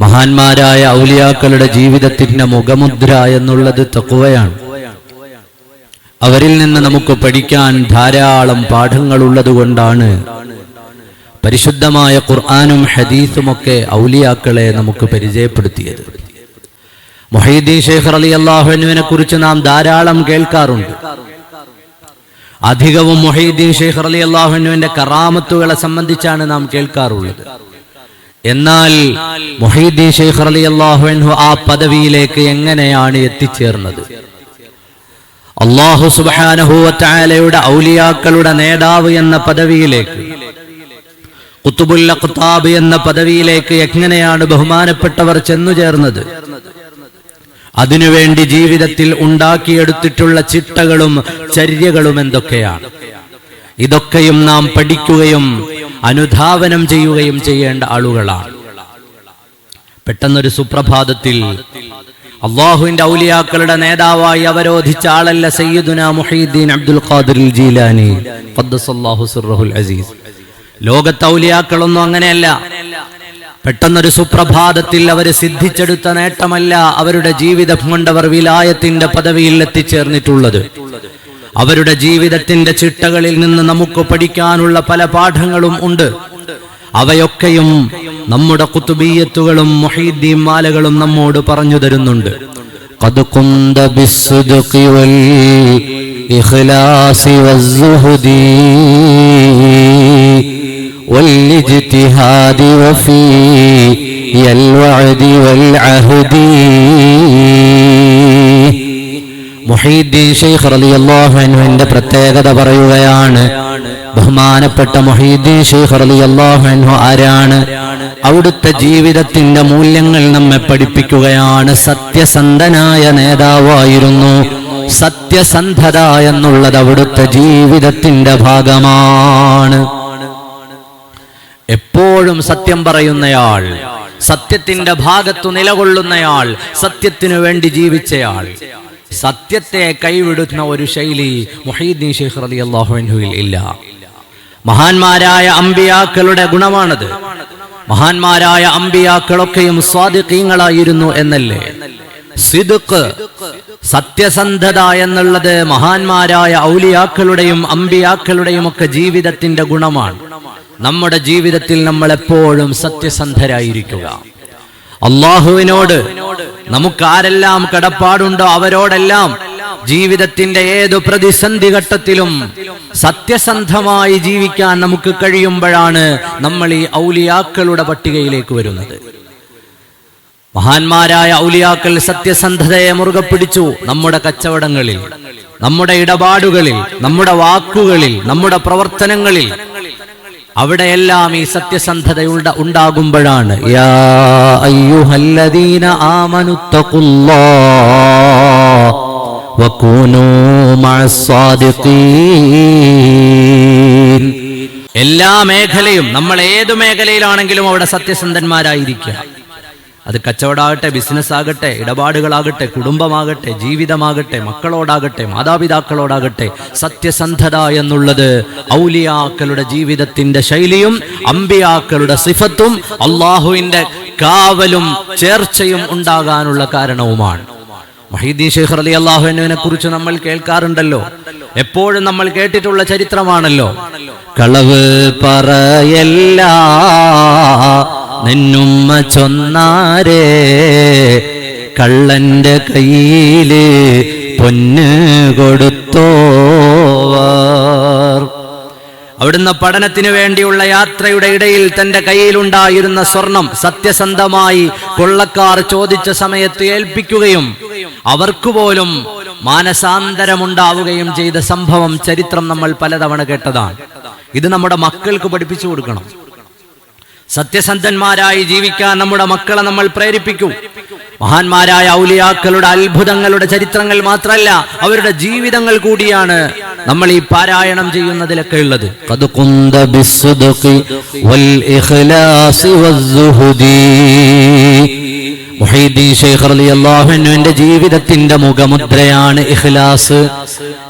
മഹാന്മാരായ ഔലിയാക്കളുടെ ജീവിതത്തിന്റെ മുഖമുദ്ര എന്നുള്ളത് തക്കുവയാണ് അവരിൽ നിന്ന് നമുക്ക് പഠിക്കാൻ ധാരാളം പാഠങ്ങൾ ഉള്ളതുകൊണ്ടാണ് പരിശുദ്ധമായ ഖുർആാനും ഹദീസുമൊക്കെ ഔലിയാക്കളെ നമുക്ക് പരിചയപ്പെടുത്തിയത്. മൊഹീദ്ദീൻ ഷെയ്ഖർ അലി അള്ളാഹുവിനെ കുറിച്ച് നാം ധാരാളം കേൾക്കാറുണ്ട്. അധികവും മൊഹീദ്ദീൻ ഷെയ്ഖർ അലി അള്ളാഹുവിന്റെ കറാമത്തുകളെ സംബന്ധിച്ചാണ് നാം കേൾക്കാറുള്ളത്. എന്നാൽ മൊഹീദ്ദീൻ ഷെയ്ഖ് അലി അള്ളാഹുവിൻഹു ആ പദവിയിലേക്ക് എങ്ങനെയാണ് എത്തിച്ചേർന്നത്? അള്ളാഹു സുബാനഹുവറ്റായാലയുടെ ഔലിയാക്കളുടെ നേതാവ് എന്ന പദവിയിലേക്ക് കുത്തുബുല്ല കുത്താബ് എന്ന പദവിയിലേക്ക് എങ്ങനെയാണ് ബഹുമാനപ്പെട്ടവർ ചെന്നു ചേർന്നത് അതിനുവേണ്ടി ജീവിതത്തിൽ ഉണ്ടാക്കിയെടുത്തിട്ടുള്ള ചിട്ടകളും ചര്യകളും എന്തൊക്കെയാണ്? ഇതൊക്കെയും നാം പഠിക്കുകയും അനുധാവനം ചെയ്യുകയും ചെയ്യേണ്ട ആളുകളാണ്. പെട്ടെന്നൊരു സുപ്രഭാതത്തിൽ അള്ളാഹുവിന്റെ ഔലിയാക്കളുടെ നേതാവായി അവരോധിച്ച ആളല്ല സയ്യിദുന മുഹീദ്ദീൻ അബ്ദുൽ ഖാദിർ ജീലാനി. അസീസ്. ലോകത്തെ ഔലിയാക്കളൊന്നും അങ്ങനെയല്ല. പെട്ടെന്നൊരു സുപ്രഭാതത്തിൽ അവർ സിദ്ധിച്ചെടുത്ത നേട്ടമല്ല അവരുടെ ജീവിതം കൊണ്ടവർ വിലായത്തിന്റെ പദവിയിൽ എത്തിച്ചേർന്നിട്ടുള്ളത്. അവരുടെ ജീവിതത്തിന്റെ ചിട്ടകളിൽ നിന്ന് നമുക്ക് പഠിക്കാനുള്ള പല പാഠങ്ങളും ഉണ്ട് അവയൊക്കെയും നമ്മുടെ കുത്തുബീയത്തുകളും മൊഹീദ്ദീൻ മാലകളും നമ്മോട് പറഞ്ഞു തരുന്നുണ്ട് قد كنت بالصدق والإخلاص والزهد والاجتهاد وفي الوعد والعهد മുഹീദ്ദീൻ ഷെയ്ഖ് റളിയല്ലാഹു അൻഹുവിന്റെ പ്രത്യേകത പറയുകയാണ്. ബഹുമാനപ്പെട്ട മൊഹീദ്ദീൻ ഷെയ്ഖ് റളിയല്ലാഹു അൻഹു ആരാണ്? അവിടുത്തെ ജീവിതത്തിന്റെ മൂല്യങ്ങൾ നമ്മെ പഠിപ്പിക്കുകയാണ്. സത്യസന്ധനായ നേതാവായിരുന്നു. സത്യസന്ധത എന്നുള്ളത് അവിടുത്തെ ജീവിതത്തിന്റെ ഭാഗമാണ്. എപ്പോഴും സത്യം പറയുന്നയാൾ സത്യത്തിന്റെ ഭാഗത്തു നിലകൊള്ളുന്നയാൾ സത്യത്തിനു വേണ്ടി ജീവിച്ചയാൾ. സത്യത്തെ കൈവിടുന്ന ഒരു ശൈലി മുഹീദ്ദീൻ ഷെയ്ഖ് റലി അള്ളാഹുവിൽ ഇല്ല. മഹാന്മാരായ അമ്പിയാക്കളുടെ ഗുണമാണത്. മഹാന്മാരായ അമ്പിയാക്കളൊക്കെയും സ്വാദിഖീങ്ങളായിരുന്നു എന്നല്ലേ? സിദുക്ക് സത്യസന്ധത എന്നുള്ളത് മഹാന്മാരായ ഔലിയാക്കളുടെയും അമ്പിയാക്കളുടെയും ഒക്കെ ജീവിതത്തിന്റെ ഗുണമാണ്. നമ്മുടെ ജീവിതത്തിൽ നമ്മൾ എപ്പോഴും സത്യസന്ധരായിരിക്കുക. അള്ളാഹുവിനോട് നമുക്കാരെല്ലാം കടപ്പാടുണ്ടോ? അവരോടെല്ലാം ജീവിതത്തിന്റെ ഏതു പ്രതിസന്ധി ഘട്ടത്തിലും സത്യസന്ധമായി ജീവിക്കാൻ നമുക്ക് കഴിയുമ്പോഴാണ് നമ്മൾ ഈ ഔലിയാക്കളുടെ പട്ടികയിലേക്ക് വരുന്നത്. മഹാന്മാരായ ഔലിയാക്കൾ സത്യസന്ധതയെ മുറുകെ പിടിച്ചു നമ്മുടെ കച്ചവടങ്ങളിൽ നമ്മുടെ ഇടപാടുകളിൽ നമ്മുടെ വാക്കുകളിൽ നമ്മുടെ പ്രവർത്തനങ്ങളിൽ അവിടെയെല്ലാം ഈ സത്യസന്ധത ഉണ്ട- ഉണ്ടാകുമ്പോഴാണ് എല്ലാ മേഖലയും നമ്മൾ ഏതു മേഖലയിലാണെങ്കിലും അവിടെ സത്യസന്ധന്മാരായിരിക്കുക. അത് കച്ചവടമാകട്ടെ ബിസിനസ് ആകട്ടെ ഇടപാടുകളാകട്ടെ കുടുംബമാകട്ടെ ജീവിതമാകട്ടെ മക്കളോടാകട്ടെ മാതാപിതാക്കളോടാകട്ടെ സത്യസന്ധത എന്നുള്ളത് ഔലിയാക്കളുടെ ജീവിതത്തിന്റെ ശൈലിയും അമ്പിയാക്കളുടെ സിഫത്തും അള്ളാഹുവിന്റെ കാവലും ചേർച്ചയും ഉണ്ടാകാനുള്ള കാരണവുമാണ്. മഹീദ്ദീൻ ഷെയ്ഖ് അലി അള്ളാഹുവിനെ കുറിച്ച് നമ്മൾ കേൾക്കാറുണ്ടല്ലോ. എപ്പോഴും നമ്മൾ കേട്ടിട്ടുള്ള ചരിത്രമാണല്ലോ. കളവ് പറയല്ല. നിന്നുമ്മ ചൊന്നാരേ കള്ളന്റെ കയ്യിൽ പൊന്ന് കൊടുത്തോവർ. അവിടുന്ന് പഠനത്തിന് വേണ്ടിയുള്ള യാത്രയുടെ ഇടയിൽ തന്റെ കയ്യിലുണ്ടായിരുന്ന സ്വർണം സത്യസന്ധമായി കൊള്ളക്കാർ ചോദിച്ച സമയത്ത് ഏൽപ്പിക്കുകയും അവർക്ക് പോലും മാനസാന്തരമുണ്ടാവുകയും ചെയ്ത സംഭവം ചരിത്രം നമ്മൾ പലതവണ കേട്ടതാണ്. ഇത് നമ്മുടെ മക്കൾക്ക് പഠിപ്പിച്ചു കൊടുക്കണം. സത്യസന്ധന്മാരായി ജീവിക്കാൻ നമ്മുടെ മക്കളെ നമ്മൾ പ്രേരിപ്പിക്കും. മഹാന്മാരായ ഔലിയാക്കളുടെ അത്ഭുതങ്ങളുടെ ചരിത്രങ്ങൾ മാത്രമല്ല അവരുടെ ജീവിതങ്ങൾ കൂടിയാണ് നമ്മൾ ഈ പാരായണം ചെയ്യുന്നതിലൊക്കെ ഉള്ളത്. ജീവിതത്തിന്റെ മുഖമുദ്രയാണ് ഇഖ്ലാസ്.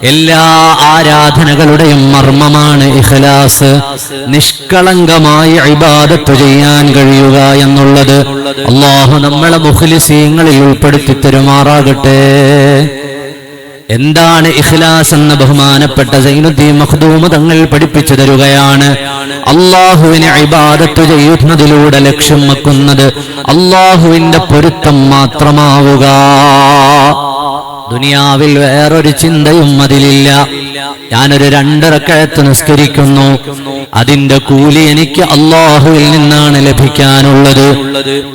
എല്ലാ ആരാധനകളുടെയും മർമ്മമാണ് ഇഖ്ലാസ്. നിഷ്കളങ്കമായി ഇബാദത്ത് ചെയ്യാൻ കഴിയുക എന്നുള്ളത് അള്ളാഹു നമ്മളെ മുഖലിസീങ്ങളിൽ ഉൾപ്പെടുത്തി തരുമാറാകട്ടെ. എന്താണ് ഇഖ്ലാസ് എന്ന ബഹുമാനപ്പെട്ട സൈനുദ്ദീൻ മഖ്ദൂമ തങ്ങൾ പഠിപ്പിച്ചു തരുകയാണ്. അള്ളാഹുവിനെ ഇബാദത്ത് ചെയ്യുന്നതിലൂടെ ലക്ഷ്യം വെക്കുന്നത് അള്ളാഹുവിന്റെ പൊരുത്തം മാത്രമാവുക. ദുനിയാവിൽ വേറൊരു ചിന്തയും അതിലില്ല. ഞാനൊരു രണ്ടിറക്കഴത്ത് നിസ്കരിക്കുന്നു. അതിന്റെ കൂലി എനിക്ക് അള്ളാഹുവിൽ നിന്നാണ് ലഭിക്കാനുള്ളത്.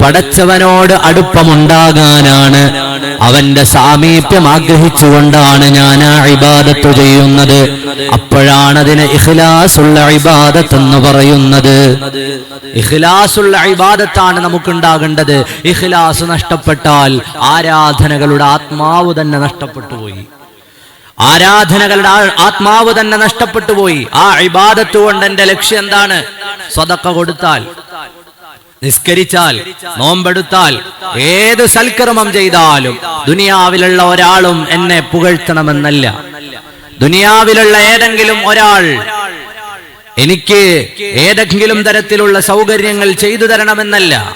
പടച്ചവനോട് അടുപ്പമുണ്ടാകാനാണ്. അവന്റെ സാമീപ്യം ആഗ്രഹിച്ചുകൊണ്ടാണ് ഞാൻ ആ ഇബാദത്ത് ചെയ്യുന്നത്. അപ്പോഴാണ് അതിന് ഇഖ്ലാസുള്ള ഇബാദത്ത് എന്ന് പറയുന്നത്. ഇഖ്ലാസുള്ള ഇബാദത്താണ് നമുക്കുണ്ടാകേണ്ടത്. ഇഖ്ലാസ് നഷ്ടപ്പെട്ടാൽ ആരാധനകളുടെ ആത്മാവ് തന്നെ നഷ്ടപ്പെട്ടു പോയി. ആരാധനകളുടെ ആത്മാവ് തന്നെ നഷ്ടപ്പെട്ടു പോയി. ആ ഇബാദത്ത് കൊണ്ട് എന്റെ ലക്ഷ്യം എന്താണ്? സ്വതക്ക കൊടുത്താൽ. നിസ്കരിച്ചാൽ നോമ്പെടുത്താൽ ഏത് സൽക്കർമ്മം ചെയ്താലും ദുനിയാവിലുള്ള ഒരാളും എന്നെ പുകഴ്ത്തണമെന്നല്ല. ദുനിയാവിലുള്ള ഏതെങ്കിലും ഒരാൾ എനിക്ക് ഏതെങ്കിലും തരത്തിലുള്ള സൗകര്യങ്ങൾ ചെയ്തു തരണമെന്നല്ല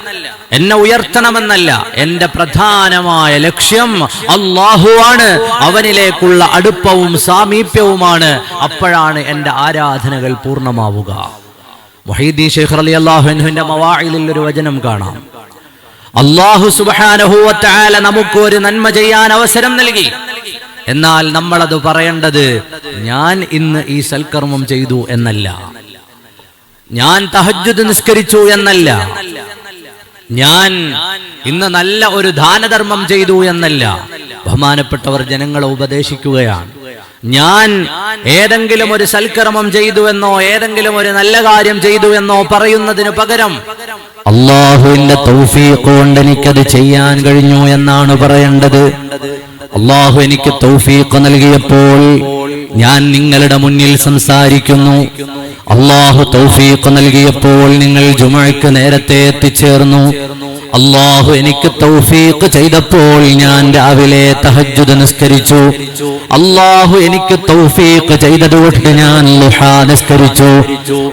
എന്നെ ഉയർത്തണമെന്നല്ല. എന്റെ പ്രധാനമായ ലക്ഷ്യം അള്ളാഹുവാണ് അവനിലേക്കുള്ള അടുപ്പവും സാമീപ്യവുമാണ്. അപ്പോഴാണ് എന്റെ ആരാധനകൾ പൂർണമാവുക. മൊഹീദ്ദീൻ ഷെയ്ഖ് അലി അള്ളാഹുവിന്റെ മവായിലിൽ ഒരു വചനം കാണാം. അള്ളാഹു സുബാനഹുവത്താല നമുക്ക് ഒരു നന്മ ചെയ്യാൻ അവസരം നൽകി. എന്നാൽ നമ്മളത് പറയേണ്ടത് ഞാൻ ഇന്ന് ഈ സൽക്കർമ്മം ചെയ്തു എന്നല്ല. ഞാൻ തഹജ്ജുദ് നിസ്കരിച്ചു എന്നല്ല. ഞാൻ ഇന്ന് നല്ല ഒരു ദാനധർമ്മം ചെയ്തു എന്നല്ല. ബഹുമാനപ്പെട്ടവർ ജനങ്ങളെ ഉപദേശിക്കുകയാണ്. ഞാൻ ഏതെങ്കിലും ഒരു സൽക്കർമ്മം ചെയ്തുവെന്നോ ഏതെങ്കിലും ഒരു നല്ല കാര്യം ചെയ്തുവെന്നോ പറയുന്നതിന് പകരം അള്ളാഹുവിന്റെ തൗഫീഖ് കൊണ്ട് എനിക്കത് ചെയ്യാൻ കഴിഞ്ഞു എന്നാണ് പറയേണ്ടത്. അള്ളാഹു എനിക്ക് തൗഫീഖ് നൽകിയപ്പോൾ ഞാൻ നിങ്ങളുടെ മുന്നിൽ സംസാരിക്കുന്നു. അള്ളാഹു തൗഫീഖ് നൽകിയപ്പോൾ നിങ്ങൾ ജുമഴയ്ക്ക് നേരത്തെ എത്തിച്ചേർന്നു. അള്ളാഹു എനിക്ക് തൗഫീഖ് ചെയ്തപ്പോൾ ഞാൻ രാവിലെ തഹജുദ് നിസ്കരിച്ചു. അള്ളാഹു എനിക്ക് തൗഫീഖ് ചെയ്തതുകൊണ്ട് ഞാൻ ലുഹാ നിസ്കരിച്ചു.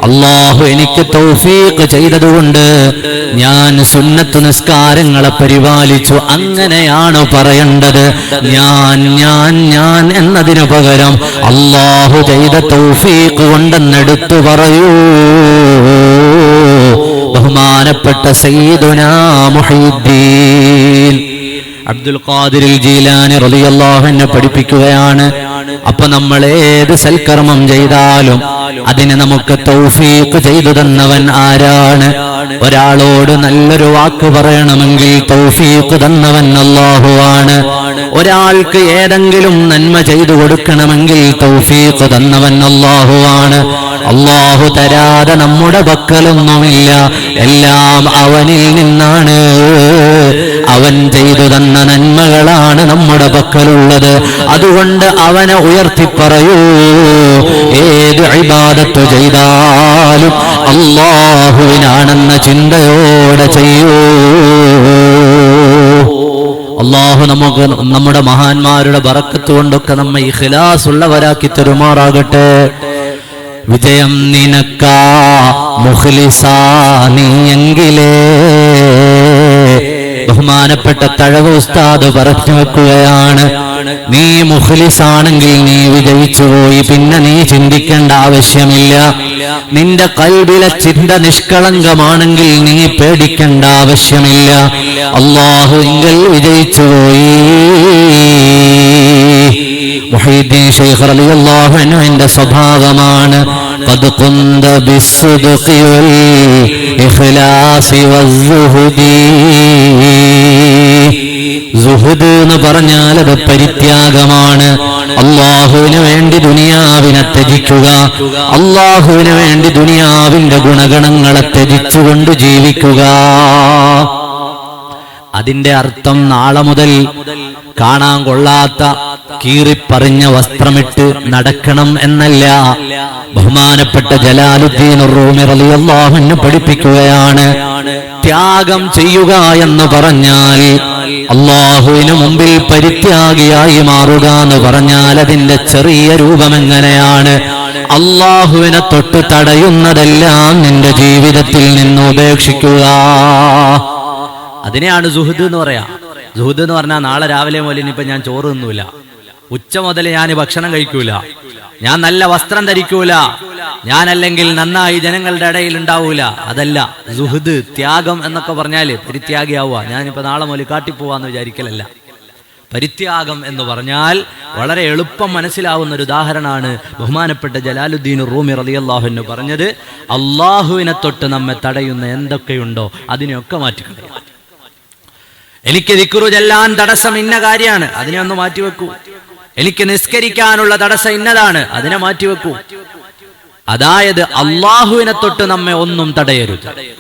അള്ളാഹു എനിക്ക് തൗഫീഖ് ചെയ്തതുകൊണ്ട് ഞാൻ സുന്നത്ത് നിസ്കാരങ്ങളെ പരിപാലിച്ചു. അങ്ങനെയാണ് പറയേണ്ടത്. ഞാൻ ഞാൻ ഞാൻ എന്നതിനു പകരം അള്ളാഹു ചെയ്ത തൗഫീഖ് കൊണ്ടെന്നെടുത്തു പറയൂ. ബഹുമാനപ്പെട്ട സയ്യിദുനാ അബ്ദുൽ ഖാദിരിൽ ജീലാനി റളിയല്ലാഹു അൻഹു പഠിപ്പിക്കുകയാണ്. അപ്പൊ നമ്മൾ ഏത് സൽക്കർമ്മം ചെയ്താലും അതിനെ നമുക്ക് തൗഫീഖ് ചെയ്തു തന്നവൻ ആരാണ്? ഒരാളോട് നല്ലൊരു വാക്ക് പറയണമെങ്കിൽ തൗഫീഖ് തന്നവൻ അള്ളാഹുവാണ് ഒരാൾക്ക് ഏതെങ്കിലും നന്മ ചെയ്തു കൊടുക്കണമെങ്കിൽ തൗഫീഖ് തന്നവൻ അല്ലാഹുവാണ് അള്ളാഹു തരാതെ നമ്മുടെ പക്കലൊന്നുമില്ല. എല്ലാം അവനിൽ നിന്നാണ്. അവൻ ചെയ്തു തന്ന നന്മകളാണ് നമ്മുടെ പക്കലുള്ളത്. അതുകൊണ്ട് അവനെ ഉയർത്തിപ്പറയൂ. ഏത് അഭിബാധത്തു ചെയ്താലും അള്ളാഹുവിനാണെന്ന ചിന്തയോടെ ചെയ്യൂ. അള്ളാഹു നമുക്ക് നമ്മുടെ മഹാന്മാരുടെ ബറക്കത്ത് കൊണ്ടൊക്കെ നമ്മെ ഇഖ്ലാസ് ഉള്ളവരാക്കി തെരുമാറാകട്ടെ. വിജയം നിനക്കാ മുഖ്ലിസാ നീയെങ്കിലേ ബഹുമാനപ്പെട്ട തഴവ ഉസ്താദ് പറഞ്ഞു വെക്കുകയാണ് നീ മുഖ്ലിസാണെങ്കിൽ നീ വിജയിച്ചു പോയി പിന്നെ നീ ചിന്തിക്കേണ്ട ആവശ്യമില്ല. നിന്റെ കൽവിലെ ചിന്ത നിഷ്കളങ്കമാണെങ്കിൽ നീ പേടിക്കേണ്ട ആവശ്യമില്ല. അള്ളാഹു എങ്കിൽ വിജയിച്ചു പോയി. മുഹീദ്ദീൻ ശൈഖ് റളിയല്ലാഹു അൻഹു എന്റെ സ്വഭാവമാണ് قد كنت بالصدق والإخلاص والزهد സുഹുദ് എന്ന് പറഞ്ഞാൽ അത് പരിത്യാഗമാണ് അള്ളാഹുവിന് വേണ്ടി ദുനിയാവിനെ ത്യജിക്കുക അള്ളാഹുവിന് വേണ്ടി ദുനിയാവിന്റെ ഗുണഗണങ്ങളെ ത്യജിച്ചുകൊണ്ട് ജീവിക്കുക അതിന്റെ അർത്ഥം നാളെ മുതൽ കാണാൻ കൊള്ളാത്ത കീറിപ്പറിഞ്ഞ വസ്ത്രമിട്ട് നടക്കണം എന്നല്ല. ബഹുമാനപ്പെട്ട ജലാലുദ്ദീൻ റൂമി പഠിപ്പിക്കുകയാണ് ത്യാഗം ചെയ്യുക എന്ന് പറഞ്ഞാൽ അള്ളാഹുവിന് മുമ്പിൽ പരിത്യാഗിയായി മാറുക എന്ന് പറഞ്ഞാൽ അതിന്റെ ചെറിയ രൂപം എങ്ങനെയാണ്? അള്ളാഹുവിനെ തൊട്ട് തടയുന്നതെല്ലാം നിന്റെ ജീവിതത്തിൽ നിന്ന് ഉപേക്ഷിക്കുക. അതിനെയാണ് സുഹൃദ് എന്ന് പറയാ. സുഹൃദ് എന്ന് പറഞ്ഞാൽ നാളെ രാവിലെ മുതൽ ഇനിയിപ്പോ ഞാൻ ചോറ് തിന്നൂല. ഉച്ച മുതൽ ഞാൻ ഭക്ഷണം കഴിക്കൂല. ഞാൻ നല്ല വസ്ത്രം ധരിക്കൂല. ഞാൻ അല്ലെങ്കിൽ നന്നായി ജനങ്ങളുടെ ഇടയിൽ ഉണ്ടാവൂല. അതല്ല സുഹൃദ് ത്യാഗം എന്നൊക്കെ പറഞ്ഞാൽ പരിത്യാഗിയാവുക ഞാനിപ്പോ നാളെ മുതൽ കാട്ടിപ്പോവാന്ന് വിചാരിക്കലല്ല. പരിത്യാഗം എന്ന് പറഞ്ഞാൽ വളരെ എളുപ്പം മനസ്സിലാവുന്ന ഒരു ഉദാഹരണമാണ് ബഹുമാനപ്പെട്ട ജലാലുദ്ദീൻ റൂമി റളിയല്ലാഹു പറഞ്ഞത് അള്ളാഹുവിനെ തൊട്ട് നമ്മെ തടയുന്ന എന്തൊക്കെയുണ്ടോ അതിനെയൊക്കെ മാറ്റിക്കളയും എനിക്ക് ദിക്കുറു ചെല്ലാൻ തടസ്സം ഇന്ന കാര്യമാണ് അതിനെ ഒന്ന് മാറ്റിവെക്കൂ. എനിക്ക് നിസ്കരിക്കാനുള്ള തടസ്സം ഇന്നതാണ് അതിനെ മാറ്റിവെക്കൂ. അതായത് അള്ളാഹുവിനെ തൊട്ട് നമ്മെ ഒന്നും തടയരുത്.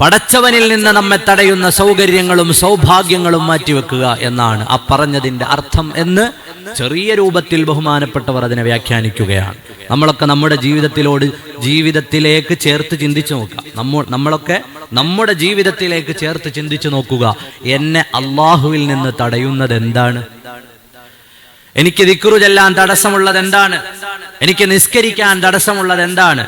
പടച്ചവനിൽ നിന്ന് നമ്മെ തടയുന്ന സൗകര്യങ്ങളും സൗഭാഗ്യങ്ങളും മാറ്റിവെക്കുക എന്നാണ് ആ പറഞ്ഞതിന്റെ അർത്ഥം എന്ന് ചെറിയ രൂപത്തിൽ ബഹുമാനപ്പെട്ടവർ അതിനെ വ്യാഖ്യാനിക്കുകയാണ്. നമ്മളൊക്കെ നമ്മുടെ ജീവിതത്തിലോട് ജീവിതത്തിലേക്ക് ചേർത്ത് ചിന്തിച്ചു നോക്കുക. നമ്മ നമ്മളൊക്കെ നമ്മുടെ ജീവിതത്തിലേക്ക് ചേർത്ത് ചിന്തിച്ചു നോക്കുക. എന്നെ അള്ളാഹുവിൽ നിന്ന് തടയുന്നത് എന്താണ്? എനിക്ക് ദിക്റു ചെല്ലാൻ തടസ്സമുള്ളത് എന്താണ്? എനിക്ക് നിസ്കരിക്കാൻ തടസ്സമുള്ളത് എന്താണ്?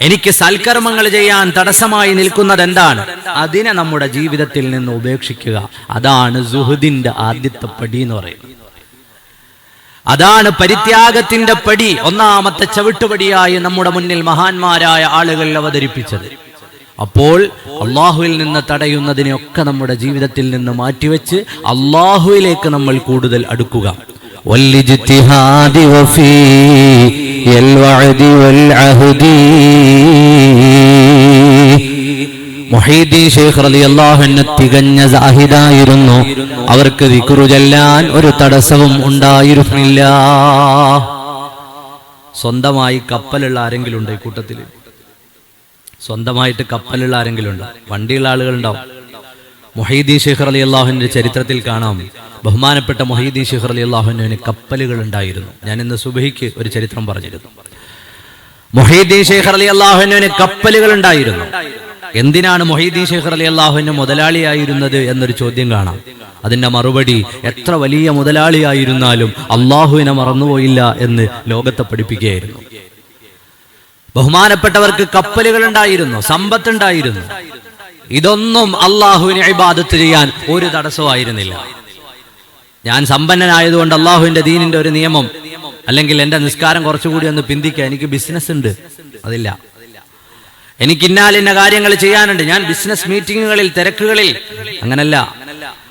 എനിക്ക് സൽക്കർമ്മങ്ങൾ ചെയ്യാൻ തടസ്സമായി നിൽക്കുന്നത് എന്താണ്? അതിനെ നമ്മുടെ ജീവിതത്തിൽ നിന്ന് ഉപേക്ഷിക്കുക. അതാണ് സുഹൃദിന്റെ ആദ്യത്തെ പടി എന്ന് പറയുന്നത്. അതാണ് പരിത്യാഗത്തിന്റെ പടി ഒന്നാമത്തെ ചവിട്ടുപടിയായി നമ്മുടെ മുന്നിൽ മഹാന്മാരായ ആളുകൾ അവതരിപ്പിച്ചത്. അപ്പോൾ അള്ളാഹുവിൽ നിന്ന് തടയുന്നതിനെയൊക്കെ നമ്മുടെ ജീവിതത്തിൽ നിന്ന് മാറ്റിവെച്ച് അള്ളാഹുവിലേക്ക് നമ്മൾ കൂടുതൽ അടുക്കുക. വഫീ മൊഹീദ്ദീൻ ഷെയ്ഖ് അലി അൻഹു തികഞ്ഞ സാഹിദായിരുന്നു. അവർക്ക് ദിക്റു ചെല്ലാൻ ഒരു തടസ്സവും ഉണ്ടായിരുന്നില്ല. സ്വന്തമായി കപ്പലുള്ള ആരെങ്കിലും ഉണ്ട് ഈ കൂട്ടത്തിൽ സ്വന്തമായിട്ട് കപ്പലുള്ള ആരെങ്കിലും ഉണ്ട് വണ്ടിയുള്ള ആളുകൾ ഉണ്ടാവും മൊഹീദ്ദീൻ ഷെയ്ഖ് അലി അള്ളാഹുവിന്റെ ചരിത്രത്തിൽ കാണാം. ബഹുമാനപ്പെട്ട മൊഹീദ്ദീൻ ഷെയ്ഖ് അലി അള്ളാഹുവിന് കപ്പലുകൾ ഉണ്ടായിരുന്നു. ഞാൻ ഇന്ന് സുബഹിക്ക് ഒരു ചരിത്രം പറഞ്ഞിരുന്നു. മൊഹീദ്ദീൻ ഷെയ്ഖ് അലി അള്ളാഹുവിന് കപ്പലുകൾ ഉണ്ടായിരുന്നു. എന്തിനാണ് മൊഹീദ്ദീൻ ഷെയ്ഖ് അലി അള്ളാഹുവിന്റെ മുതലാളിയായിരുന്നത് എന്നൊരു ചോദ്യം കാണാം. അതിന്റെ മറുപടി എത്ര വലിയ മുതലാളിയായിരുന്നാലും അള്ളാഹുവിനെ മറന്നുപോയില്ല എന്ന് ലോകത്തെ പഠിപ്പിക്കുകയായിരുന്നു. ബഹുമാനപ്പെട്ടവർക്ക് കപ്പലുകൾ ഉണ്ടായിരുന്നു സമ്പത്തുണ്ടായിരുന്നു. ഇതൊന്നും അള്ളാഹുവിനെ ഇബാദത്ത് ചെയ്യാൻ ഒരു തടസ്സമായിരുന്നില്ല ഞാൻ സമ്പന്നനായതുകൊണ്ട് അള്ളാഹുവിന്റെ ദീനിന്റെ ഒരു നിയമം അല്ലെങ്കിൽ എന്റെ നിസ്കാരം കുറച്ചുകൂടി ഒന്ന് പിന്തിക്കുക. എനിക്ക് ബിസിനസ് ഉണ്ട് അതില്ല. എനിക്ക് ഇന്നാലിന്ന കാര്യങ്ങൾ ചെയ്യാനുണ്ട്. ഞാൻ ബിസിനസ് മീറ്റിങ്ങുകളിൽ തിരക്കുകളിൽ. അങ്ങനല്ല.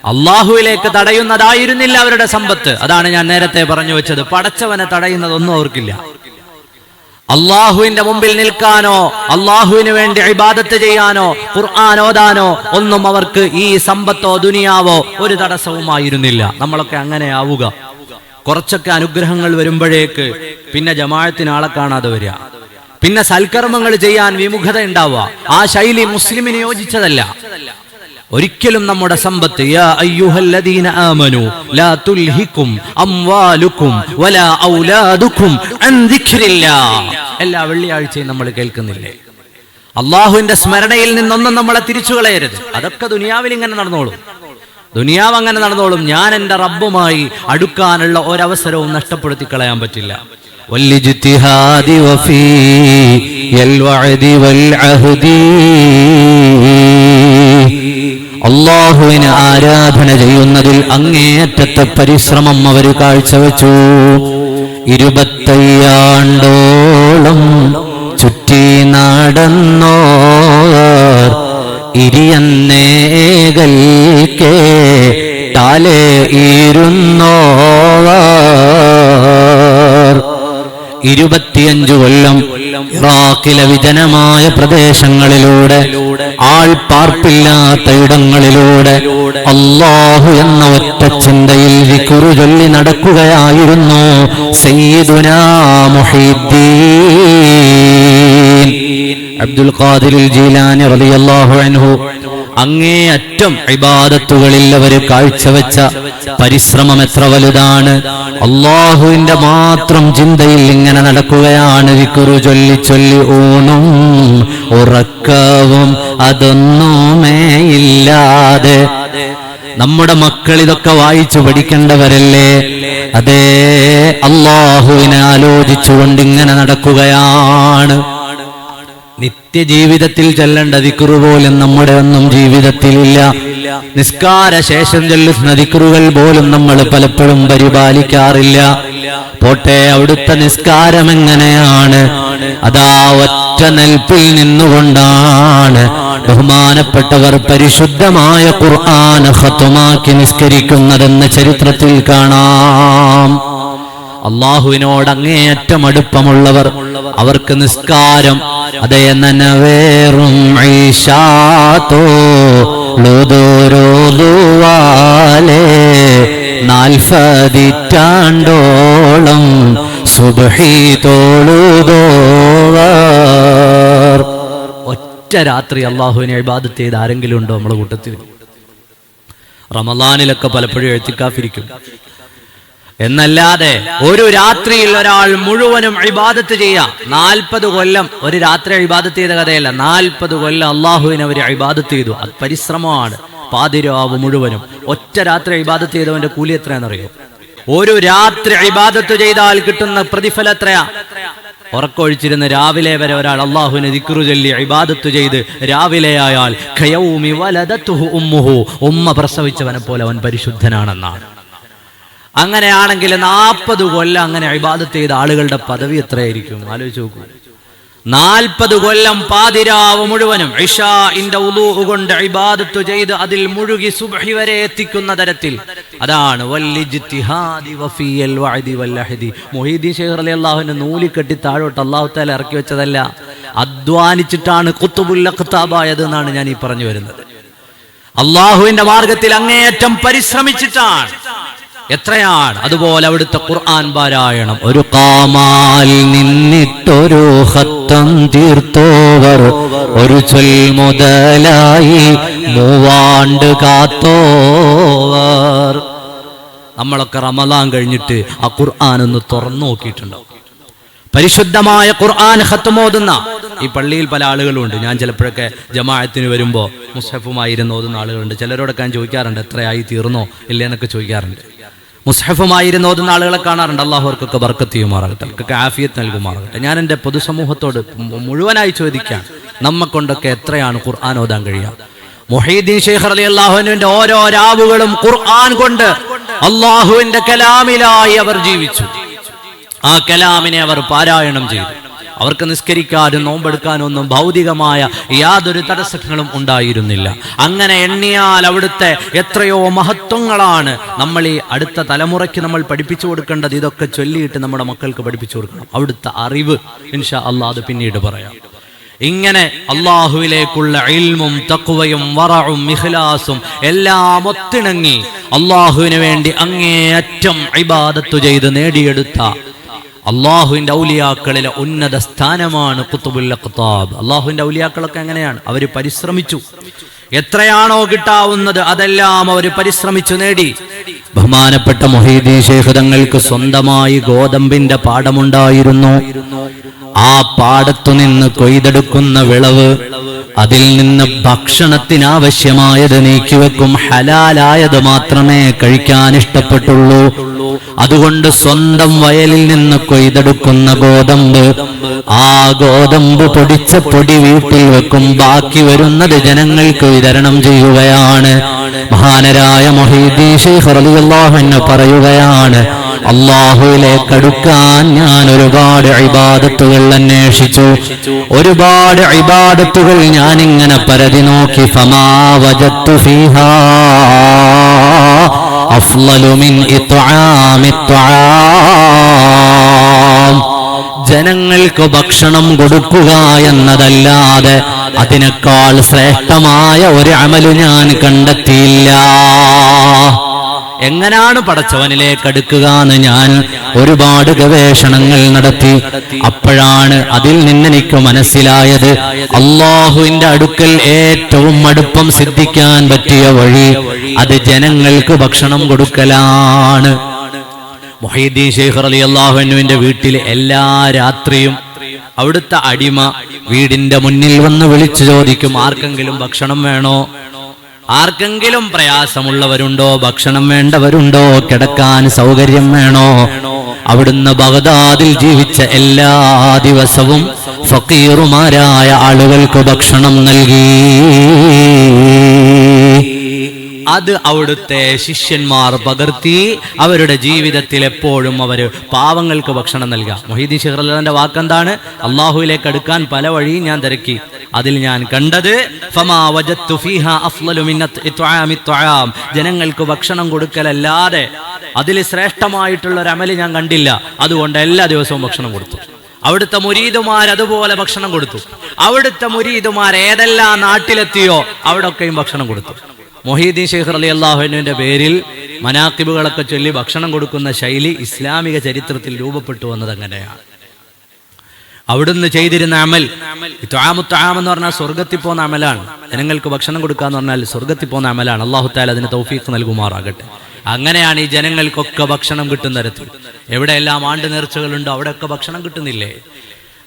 അള്ളാഹുവിലേക്ക് തടയുന്നതായിരുന്നില്ല അവരുടെ സമ്പത്ത്. അതാണ് ഞാൻ നേരത്തെ പറഞ്ഞു വെച്ചത്. പടച്ചവനെ തടയുന്നതൊന്നും അവർക്കില്ല അള്ളാഹുവിന്റെ മുമ്പിൽ നിൽക്കാനോ അള്ളാഹുവിന് വേണ്ടി ഇബാദത്ത് ചെയ്യാനോ ഖുർആൻ ഓതാനോ ഒന്നും അവർക്ക് ഈ സമ്പത്തോ ദുനിയാവോ ഒരു തടസ്സവുമായിരുന്നില്ല. നമ്മളൊക്കെ അങ്ങനെ ആവുക. കുറച്ചൊക്കെ അനുഗ്രഹങ്ങൾ വരുമ്പോഴേക്ക് പിന്നെ ജമാഅത്തിന് ആളെ കാണാതെ വരിക. പിന്നെ സൽക്കർമ്മങ്ങൾ ചെയ്യാൻ വിമുഖത ഉണ്ടാവുക. ആ ശൈലി മുസ്ലിമിന് യോജിച്ചതല്ല. ഒരിക്കലും നമ്മുടെ സമ്പത്ത് യാ അയ്യുഹല്ലദീന ലാ തുൽഹിക്കും അംവാലുക്കും വലാ ഔലാദുക്കും അൻ എല്ലാ വെള്ളിയാഴ്ചയും നമ്മൾ കേൾക്കുന്നില്ലേ? അള്ളാഹുവിന്റെ സ്മരണയിൽ നിന്നൊന്നും നമ്മളെ തിരിച്ചു കളയരുത്. അതൊക്കെ ദുനിയാവിൽ ഇങ്ങനെ നടന്നോളും. ദുനിയാവ് അങ്ങനെ നടന്നോളും. ഞാൻ എന്റെ റബ്ബുമായി അടുക്കാനുള്ള ഒരവസരവും നഷ്ടപ്പെടുത്തി കളയാൻ പറ്റില്ല. والاجتهاد وفي الوعد والعهد അള്ളാഹുവിന് ആരാധന ചെയ്യുന്നതിൽ അങ്ങേയറ്റത്തെ പരിശ്രമം അവർ കാഴ്ചവെച്ചു ഇരുപത്തയ്യാണ്ടോളം ചുറ്റി നടന്നോർ ഇരിയന്നേകൽക്കേ താലെ ഇരുന്നോർ ഇരുപത്തിയഞ്ചു കൊല്ലം ഇറാഖിലെ വിജനമായ പ്രദേശങ്ങളിലൂടെ ആൾപ്പാർപ്പില്ലാത്ത ഇടങ്ങളിലൂടെ അള്ളാഹു എന്ന ഒറ്റ ചിന്തയിൽ വിക്കുറു ചൊല്ലി നടക്കുകയായിരുന്നു സയ്യിദുനാ അബ്ദുൽ ഖാദിർ ജീലാനി റളിയല്ലാഹു അൻഹു അങ്ങേയറ്റം ഇബാദത്തുകളിൽ അവർ കാഴ്ചവെച്ച പരിശ്രമം എത്ര വലുതാണ്. അള്ളാഹുവിന്റെ മാത്രം ചിന്തയിൽ ഇങ്ങനെ നടക്കുകയാണ്. വിക്കുറു ചൊല്ലി ചൊല്ലി ഊണും ഉറക്കവും അതൊന്നുമേ ഇല്ലാതെ. നമ്മുടെ മക്കൾ ഇതൊക്കെ വായിച്ചു പഠിക്കേണ്ടവരല്ലേ? അതേ അള്ളാഹുവിനെ ആലോചിച്ചുകൊണ്ട് ഇങ്ങനെ നടക്കുകയാണ്. നിത്യജീവിതത്തിൽ ചെല്ലേണ്ട ദിക്കുറു പോലും നമ്മുടെ ഒന്നും ജീവിതത്തിലില്ല. നിസ്കാര ശേഷം ചെല്ലുന്ന ദിക്കുറുകൾ പോലും നമ്മൾ പലപ്പോഴും പരിപാലിക്കാറില്ല. പോട്ടെ അവിടുത്തെ നിസ്കാരം എങ്ങനെയാണ്? അതാ ഒറ്റ നെൽപ്പിൽ നിന്നുകൊണ്ടാണ് ബഹുമാനപ്പെട്ടവർ പരിശുദ്ധമായ ഖുർആൻ ഖത്മാക്കി നിസ്കരിക്കുന്നതെന്ന് ചരിത്രത്തിൽ കാണാം. അള്ളാഹുവിനോട് അങ്ങേയറ്റം അടുപ്പമുള്ളവർ അവർക്ക് നിസ്കാരം അതേ നനവേറും തോളുതോവർ ഒറ്റ രാത്രി അള്ളാഹുവിനെ ഇബാദത്ത് ചെയ്ത് ആരെങ്കിലും ഉണ്ടോ നമ്മളെ കൂട്ടത്തിൽ? റമലാനിലൊക്കെ പലപ്പോഴും എഴുത്തിക്കാഫിരിക്കും എന്നല്ലാതെ ഒരു രാത്രിയിൽ ഒരാൾ മുഴുവനും ഇബാദത്ത് ചെയ്യാം. നാൽപ്പത് കൊല്ലം ഒരു രാത്രി ഇബാദത്ത് ചെയ്ത കഥയല്ല. നാൽപ്പത് കൊല്ലം അള്ളാഹുവിനെ അവർ ഇബാദത്ത് ചെയ്തു. അത് പരിശ്രമമാണ്. പാതിരാവ് മുഴുവനും. ഒറ്റ രാത്രി ഇബാദത്ത് ചെയ്തവന്റെ കൂലി എത്രയാണെന്നറിയോ? ഒരു രാത്രി ഇബാദത്ത് ചെയ്താൽ കിട്ടുന്ന പ്രതിഫലം എത്രയാ? ഉറക്കൊഴിച്ചിരുന്ന് രാവിലെ വരെ ഒരാൾ അള്ളാഹുവിനെ ദിക്റു ചൊല്ലി ഇബാദത്ത് ചെയ്ത് രാവിലെ ആയാൽ ഉമ്മുഹു. ഉമ്മ പ്രസവിച്ചവനെ പോലെ അവൻ പരിശുദ്ധനാണെന്നാണ്. അങ്ങനെയാണെങ്കിൽ നാൽപ്പത് കൊല്ലം അങ്ങനെ അഭിബാധത്ത് ചെയ്ത ആളുകളുടെ പദവി എത്രയായിരിക്കും? ആലോചിച്ച് നോക്കൂ. നാൽപ്പത് കൊല്ലം പാതിരാവ് മുഴുവനും ഇഷാഇന്റെ ഉദൂഹ് കൊണ്ട് ഇബാദത്ത് ചെയ്ത് അതിൽ മുഴുകി സുബ്ഹി വരെ എത്തിക്കുന്ന തരത്തിൽ. അതാണ് മുഹീദ്ദീൻ നൂലി കെട്ടി താഴോട്ട് അല്ലാഹു താല ഇറക്കി വെച്ചതല്ല. അധ്വാനിച്ചിട്ടാണ് കുത്തുബുല്ലഖത്താബായത് എന്നാണ് ഞാൻ ഈ പറഞ്ഞു വരുന്നത്. അള്ളാഹുവിന്റെ മാർഗത്തിൽ അങ്ങേയറ്റം പരിശ്രമിച്ചിട്ടാണ് എത്രയാണ്? അതുപോലെ അവിടുത്തെ ഖുർആൻ പാരായണം. ഒരു കാമാൽ നിന്നിട്ടൊരു ഹത്തം തീർത്തോവർ. ഒരു ചൊൽ മുതലായി മൂവാണ്ട് കാത്തോവർ. നമ്മളൊക്കെ റമലാൻ കഴിഞ്ഞിട്ട് ആ ഖുർആൻ ഒന്ന് തുറന്നു നോക്കിയിട്ടുണ്ടാവും. പരിശുദ്ധമായ ഖുർആൻ ഹത്തുമോതുന്ന ഈ പള്ളിയിൽ പല ആളുകളുണ്ട്. ഞാൻ ചിലപ്പോഴൊക്കെ ജമാഅത്തിന് വരുമ്പോൾ മുസ്ഹഫുമായിരുന്നു ഓതുന്ന ആളുകളുണ്ട്. ചിലരോടൊക്കെ ഞാൻ ചോദിക്കാറുണ്ട് എത്രയായി തീർന്നോ? ഇല്ലേന്നൊക്കെ ചോദിക്കാറുണ്ട്. മുസ്ഹഫുമായി ഇരുന്ന് ഓതുന്ന ആളുകളെ കാണാറുണ്ട്. അള്ളാഹു അവർക്കൊക്കെ ബർക്കത്ത് ചെയ്യുമാറാകട്ടെ അവർക്കൊക്കെ ആഫിയത്ത് നൽകുമാറാകട്ടെ. ഞാൻ എന്റെ പൊതുസമൂഹത്തോട് മുഴുവനായി ചോദിക്കാം. നമ്മെ കൊണ്ടൊക്കെ എത്രയാണ് ഖുർആൻ ഓതാൻ കഴിയുക? മൊഹീദ്ദീൻ ഷെയ്ഖ് അലി അള്ളാഹുവിന്റെ ഓരോ രാവുകളും ഖുർആൻ കൊണ്ട് അള്ളാഹുവിന്റെ കലാമിലായി അവർ ജീവിച്ചു. ആ കലാമിനെ അവർ പാരായണം ചെയ്തു. അവർക്ക് നിസ്കരിക്കാനും നോമ്പെടുക്കാനും ഒന്നും ഭൗതികമായ യാതൊരു തടസ്സങ്ങളും ഉണ്ടായിരുന്നില്ല. അങ്ങനെ എണ്ണിയാൽ അവിടുത്തെ എത്രയോ മഹത്വങ്ങളാണ് നമ്മൾ ഈ അടുത്ത തലമുറയ്ക്ക് നമ്മൾ പഠിപ്പിച്ചു കൊടുക്കേണ്ടത്. ഇതൊക്കെ ചൊല്ലിയിട്ട് നമ്മുടെ മക്കൾക്ക് പഠിപ്പിച്ചു കൊടുക്കണം. അവിടുത്തെ അറിവ് ഇൻഷാ അള്ളാഹ് അത് പിന്നീട് പറയാം. ഇങ്ങനെ അള്ളാഹുവിലേക്കുള്ള ഇൽമും തക്കുവയും വറവും മിഹ്ലാസും എല്ലാം ഒത്തിണങ്ങി അള്ളാഹുവിന് വേണ്ടി അങ്ങേയറ്റം ഇബാദത്തു ചെയ്ത് നേടിയെടുത്ത അള്ളാഹുവിന്റെ ഔലിയാക്കളിലെ ഉന്നത സ്ഥാനമാണ് കുത്തുബുൽ അഖ്താബ് അള്ളാഹുവിന്റെ ഔലിയാക്കളൊക്കെ എങ്ങനെയാണ്? അവർ പരിശ്രമിച്ചു. എത്രയാണോ കിട്ടാവുന്നത് അതെല്ലാം അവർ പരിശ്രമിച്ചു നേടി. ബഹുമാനപ്പെട്ട മൊഹീദി ശേഖ് തങ്ങൾക്ക് സ്വന്തമായി ഗോതമ്പിന്റെ പാടമുണ്ടായിരുന്നു ആ പാടത്തു നിന്ന് കൊയ്തെടുക്കുന്ന വിളവ് അതിൽ നിന്ന് ഭക്ഷണത്തിനാവശ്യമായത് നീക്കിവെക്കും. ഹലാലായത് മാത്രമേ കഴിക്കാൻ ഇഷ്ടപ്പെട്ടുള്ളൂ. അതുകൊണ്ട് സ്വന്തം വയലിൽ നിന്ന് കൊയ്തെടുക്കുന്ന ഗോതമ്പ് ആ ഗോതമ്പ് പൊടിച്ച പൊടി വീട്ടിൽ വെക്കും. ബാക്കി വരുന്നത് ജനങ്ങൾക്ക് വിതരണം ചെയ്യുകയാണ്. മഹാനരായ മൊഹീദ്ദീൻ ഷെയ്ഖ് പറയുകയാണ് അള്ളാഹുവിലേക്ക് അടുക്കാൻ ഞാൻ ഒരുപാട് അഭിബാദത്തുകൾ അന്വേഷിച്ചു. ഒരുപാട് അഭിബാദത്തുകൾ ഞാൻ ഇങ്ങനെ പരതി നോക്കി. ഫമാ വജത്തു ഫീഹാ. അഫ്ളലു മിൻ ഇത്ആമി ത്വആം ജനങ്ങൾക്ക് ഭക്ഷണം കൊടുക്കുക എന്നതല്ലാതെ അതിനേക്കാൾ ശ്രേഷ്ഠമായ ഒരു അമലു ഞാൻ കണ്ടെത്തിയില്ല. എങ്ങനാണ് പടച്ചവനിലേക്ക് അടുക്കുക എന്ന് ഞാൻ ഒരുപാട് ഗവേഷണങ്ങൾ നടത്തി. അപ്പോഴാണ് അതിൽ നിന്നെനിക്ക് മനസ്സിലായത് അള്ളാഹുവിന്റെ അടുക്കൽ ഏറ്റവും അടുപ്പം സിദ്ധിക്കാൻ പറ്റിയ വഴി അത് ജനങ്ങൾക്ക് ഭക്ഷണം കൊടുക്കലാണ്. മൊഹീദ്ദീൻ ഷെയ്ഖ് അലി അള്ളാഹുവിന്റെ വീട്ടിൽ എല്ലാ രാത്രിയും അവിടുത്തെ അടിമ വീടിന്റെ മുന്നിൽ വന്ന് വിളിച്ചു ചോദിക്കും ആർക്കെങ്കിലും ഭക്ഷണം വേണോ? ആർക്കെങ്കിലും പ്രയാസമുള്ളവരുണ്ടോ ഭക്ഷണം വേണ്ടവരുണ്ടോ കിടക്കാൻ സൗകര്യം വേണോ? അവിടുന്ന് ബഗദാദിൽ ജീവിച്ച എല്ലാ ദിവസവും ഫക്കീറുമാരായ ആളുകൾക്ക് ഭക്ഷണം നൽകി. അത് അവിടുത്തെ ശിഷ്യന്മാർ പകർത്തി അവരുടെ ജീവിതത്തിൽ എപ്പോഴും അവർ പാവങ്ങൾക്ക് ഭക്ഷണം നൽകാം. മൊഹീദീൻ ഷെഹ്റല്ലാന്റെ വാക്കെന്താണ്? അള്ളാഹുവിലേക്ക് അടുക്കാൻ പല വഴിയും ഞാൻ തിരക്കി. അതിൽ ഞാൻ കണ്ടത്. ജനങ്ങൾക്ക് ഭക്ഷണം കൊടുക്കലല്ലാതെ അതിൽ ശ്രേഷ്ഠമായിട്ടുള്ള ഒരു അമൽ ഞാൻ കണ്ടില്ല. അതുകൊണ്ട് എല്ലാ ദിവസവും ഭക്ഷണം കൊടുത്തു. അവിടുത്തെ മുരീതുമാർ അതുപോലെ ഭക്ഷണം കൊടുത്തു. അവിടുത്തെ മുരീതുമാർ ഏതെല്ലാം നാട്ടിലെത്തിയോ അവിടൊക്കെയും ഭക്ഷണം കൊടുത്തു. മൊഹീദ്ദീൻ ഷെയ്ഖ് അലി അള്ളാഹുവിന്റെ പേരിൽ മനാക്കിബുകളൊക്കെ ചൊല്ലി ഭക്ഷണം കൊടുക്കുന്ന ശൈലി ഇസ്ലാമിക ചരിത്രത്തിൽ രൂപപ്പെട്ടു വന്നത് അങ്ങനെയാണ്. അവിടുന്ന് ചെയ്തിരുന്ന അമൽ ത്വാമുത്താം എന്ന് പറഞ്ഞാൽ സ്വർഗത്തിൽ പോകുന്ന അമലാണ്. ജനങ്ങൾക്ക് ഭക്ഷണം കൊടുക്കുക എന്ന് പറഞ്ഞാൽ സ്വർഗത്തിൽ പോകുന്ന അമലാണ്. അള്ളാഹു താല അതിന് തൗഫീഖ് നൽകുമാറാകട്ടെ. അങ്ങനെയാണ് ഈ ജനങ്ങൾക്കൊക്കെ ഭക്ഷണം കിട്ടുന്ന തരത്തിൽ. എവിടെയെല്ലാം ആണ്ട് നേർച്ചകളുണ്ടോ അവിടെയൊക്കെ ഭക്ഷണം കിട്ടുന്നില്ലേ?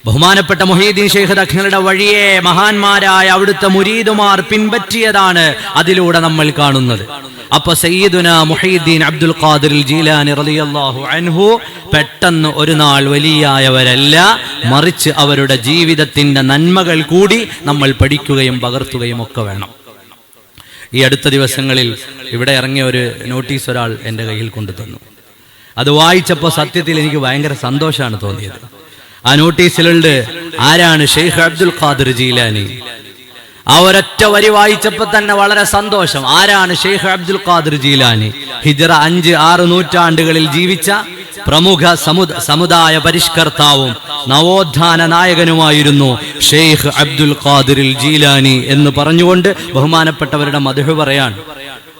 ബഹുമാനപ്പെട്ട മൊഹീദ്ദീൻ ഷെയ്ഖ് തങ്ങളുടെ വഴിയെ മഹാന്മാരായ അവിടുത്തെ മുരീദുമാർ പിൻപറ്റിയതാണ് അതിലൂടെ നമ്മൾ കാണുന്നത്. അപ്പൊ സയ്യിദുന മുഹീദ്ദീൻ അബ്ദുൽ ഖാദിർ ജീലാനി റളിയല്ലാഹു അൻഹു പെട്ടെന്ന് ഒരു നാൾ വലിയായവരല്ല മറിച്ച് അവരുടെ ജീവിതത്തിന്റെ നന്മകൾ കൂടി നമ്മൾ പഠിക്കുകയും പകർത്തുകയും ഒക്കെ വേണം. ഈ അടുത്ത ദിവസങ്ങളിൽ ഇവിടെ ഇറങ്ങിയ ഒരു നോട്ടീസ് ഒരാൾ എന്റെ കയ്യിൽ കൊണ്ടു തന്നു അത് വായിച്ചപ്പോൾ സത്യത്തിൽ എനിക്ക് ഭയങ്കര സന്തോഷമാണ് തോന്നിയത്. ആ നോട്ടീസിലുണ്ട് ആരാണ് ഷെയ്ഖ് അബ്ദുൽ ഖാദിർ ജീലാനി? ആ ഒരൊറ്റ വരി വായിച്ചപ്പോൾ തന്നെ വളരെ സന്തോഷം. ആരാണ് ഷെയ്ഖ് അബ്ദുൽ ഖാദിർ ജീലാനി? ഹിജറ അഞ്ച് ആറ് നൂറ്റാണ്ടുകളിൽ ജീവിച്ച പ്രമുഖ സമുദ സമുദായ പരിഷ്കർത്താവും നവോത്ഥാന നായകനുമായിരുന്നു ഷെയ്ഖ് അബ്ദുൽ ഖാദിറിൽ ജീലാനി എന്ന് പറഞ്ഞുകൊണ്ട് ബഹുമാനപ്പെട്ടവരുടെ മധു പറയാണ്.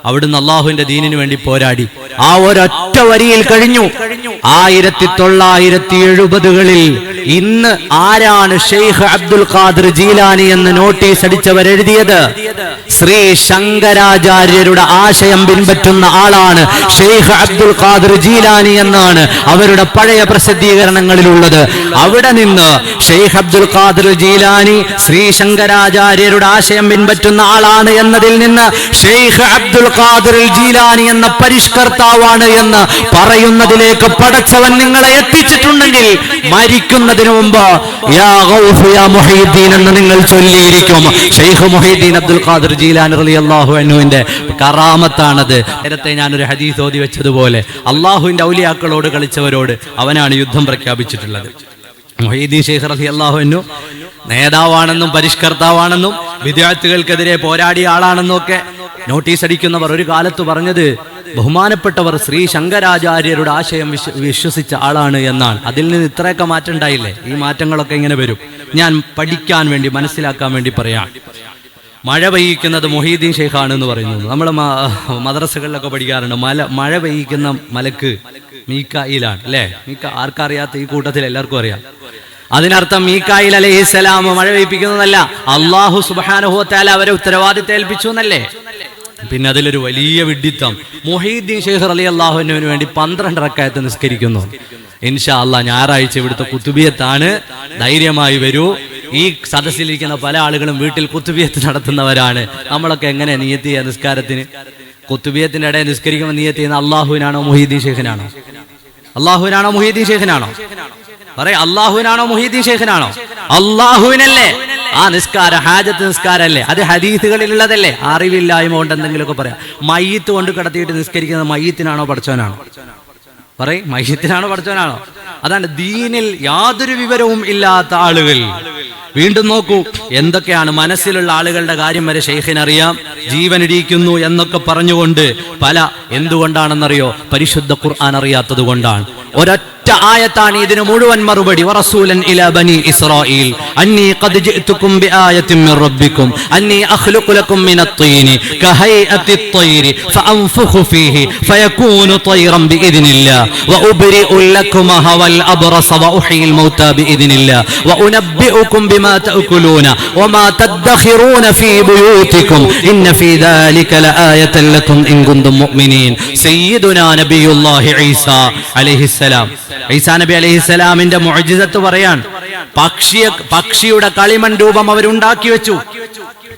അവിടുന്ന് അള്ളാഹുവിന്റെ ദീനിനു വേണ്ടി പോരാടി. ആ ഒരൊറ്റ വരിയിൽ കഴിഞ്ഞു. ആയിരത്തി തൊള്ളായിരത്തി എഴുപതുകളിൽ ഇന്ന് ആരാണ് ഷെയ്ഖ് അബ്ദുൽ ഖാദർ ജീലാനി എന്ന് നോട്ടീസ് അടിച്ചവർ എഴുതിയത് ശ്രീ ശങ്കരാചാര്യരുടെ ആശയം പിൻപറ്റുന്ന ആളാണ് ഷെയ്ഖ് അബ്ദുൽ ഖാദർ ജീലാനി എന്നാണ് അവരുടെ പഴയ പ്രസിദ്ധീകരണങ്ങളിലുള്ളത്. അവിടെ നിന്ന് ഷെയ്ഖ് അബ്ദുൽ ഖാദർ ജീലാനി ശ്രീ ശങ്കരാചാര്യരുടെ ആശയം പിൻപറ്റുന്ന ആളാണ് എന്നതിൽ നിന്ന് ഷെയ്ഖ് അബ്ദുൽ ഖാദിർ ജീലാനി എന്ന പരിഷ്കർത്താവാണ് എന്ന് പറയുന്നതിലേക്ക് പടച്ചവൻ നിങ്ങളെ എത്തിച്ചിട്ടുണ്ടെങ്കിൽ മരിക്കുന്നതിന് മുമ്പ് യാ ഗൗഫ് യാ എന്ന് നിങ്ങൾ ചൊല്ലിയിരിക്കും. Sheikh Muhyiddin Abdul Qadir Jilani റളിയല്ലാഹു അൻഹുവിന്റെ കറാമത്താണത്. നേരത്തെ ഞാനൊരു ഹദീസ് ഓതി വെച്ചതുപോലെ അള്ളാഹുവിന്റെ ഔലിയാക്കളോട് കളിച്ചവരോട് അവനാണ് യുദ്ധം പ്രഖ്യാപിച്ചിട്ടുള്ളത്. മൊഹീദ്ദീൻ ഷെയ്ഖ് റലി അള്ളാഹുവിനു നേതാവാണെന്നും പരിഷ്കർത്താവാണെന്നും വിദ്യാർത്ഥികൾക്കെതിരെ പോരാടിയ ആളാണെന്നൊക്കെ നോട്ടീസ് അടിക്കുന്നവർ ഒരു കാലത്ത് പറഞ്ഞത് ബഹുമാനപ്പെട്ടവർ ശ്രീ ശങ്കരാചാര്യരുടെ ആശയം വിശ്വ- വിശ്വസിച്ച ആളാണ് എന്നാണ്. അതിൽ നിന്ന് ഇത്രയൊക്കെ മാറ്റം ഉണ്ടായില്ലേ? ഈ മാറ്റങ്ങളൊക്കെ ഇങ്ങനെ വരും. ഞാൻ പഠിക്കാൻ വേണ്ടി മനസ്സിലാക്കാൻ വേണ്ടി പറയാം. മഴ പെയ്യിക്കുന്നത് മൊഹീദ്ദീൻ ഷെയ്ഖാണ് എന്ന് പറയുന്നത് നമ്മൾ മദ്രസകളിലൊക്കെ പഠിക്കാറുണ്ട്. മല മഴ പെയ്യിക്കുന്ന മലക്ക് മീക്കായിലാണ് അല്ലേ? മീക്ക ആർക്കറിയാത്ത ഈ കൂട്ടത്തിൽ എല്ലാവർക്കും അറിയാം. അതിനർത്ഥം മീക്കായിൽ അലൈഹി സ്വലാം മഴ പെയ്പ്പിക്കുന്നതല്ല. അള്ളാഹു സുബാനുഹോത്താല അവരെ ഉത്തരവാദിത്തം ഏൽപ്പിച്ചു എന്നല്ലേ? പിന്നെ അതിലൊരു വലിയ വിഡിത്തം മൊഹീദ്ദീൻ ഷെയ്ഖ് അലി അള്ളാഹുവിനു വേണ്ടി പന്ത്രണ്ട് റക്കായത്ത് നിസ്കരിക്കുന്നു. ഇൻഷാ അള്ളാഹ് ഞായറാഴ്ച ഇവിടുത്തെ കുത്തുബിയത്താണ്. ധൈര്യമായി വരൂ. ഈ സദസ്സിലിരിക്കുന്ന പല ആളുകളും വീട്ടിൽ കുത്തുബിയത്ത് നടത്തുന്നവരാണ്. നമ്മളൊക്കെ എങ്ങനെ നിയത്തിയ നിസ്കാരത്തിന്? കുത്തുബിയത്തിന്റെ ഇടയിൽ നിസ്കരിക്കുമ്പോൾ നിയത്തിയെന്ന് അള്ളാഹുവിനാണോ മൊഹീദ്ദീൻ ഷെയ്ഖിനാണോ? അള്ളാഹുവിനാണോ മൊഹീദ്ദീൻ ഷെയ്ഖിനാണോ? പറയ അള്ളാഹുവിനാണോ മൊഹീദ്ദീൻ ഷെയ്ഖിനാണോ? അള്ളാഹുവിനല്ലേ? ആ നിസ്കാരം ഹാജത്ത് നിസ്കാരം അല്ലേ അത് ഹദീസുകളിൽ ഹദീസുകളിലുള്ളതല്ലേ? അറിവില്ലായ്മ കൊണ്ട് എന്തെങ്കിലുമൊക്കെ പറയാം. മയ്യത്ത് കൊണ്ട് കിടത്തിയിട്ട് നിസ്കരിക്കുന്നത് മയ്യത്തിനാണോ പഠിച്ചവനാണോ? പറയും മയ്യത്തിനാണോ പഠിച്ചവനാണോ? അതാണ് ദീനിൽ യാതൊരു വിവരവും ഇല്ലാത്ത ആളുകൾ. വീണ്ടും നോക്കൂ എന്തൊക്കെയാണ് മനസ്സിലുള്ള ആളുകളുടെ കാര്യം വരെ ഷെയ്ഖിനറിയാം. ജീവനിടിക്കുന്നു എന്നൊക്കെ പറഞ്ഞുകൊണ്ട് പല എന്തുകൊണ്ടാണെന്നറിയോ? പരിശുദ്ധ ഖുർആൻ അറിയാത്തത് കൊണ്ടാണ്. ഒരൊറ്റ ആയത്താണ് ഇതിന് മുഴുവൻ മറുപടി വറസൂലൻ ഇലാ ബനി ഇസ്രായീൽ അന്നി ഖദ് ജിഅ്തുകും ബിആയത്തിൻ മിർ റബ്ബിക്കും അന്നി അഖ്ലുഖു ലക്കും മിന الطين كهيئة الطير فأنفخ فيه فيكون طيرا بإذن الله وأبرئ لكم هوى الأبرص وأحيي الموتى بإذن الله وأنبئكم بما تأكلون وما تدخرون في بيوتكم إن في ذلك لآية لكم إن كنتم مؤمنين سيدنا نبي الله عيسى عليه السلام ഈസാ നബി അലൈഹി സ്വലാമിന്റെ മുഅജിസത്ത് പറയാൻ പക്ഷിയ പക്ഷിയുടെ കളിമൺ രൂപം അവരുണ്ടാക്കി വെച്ചു.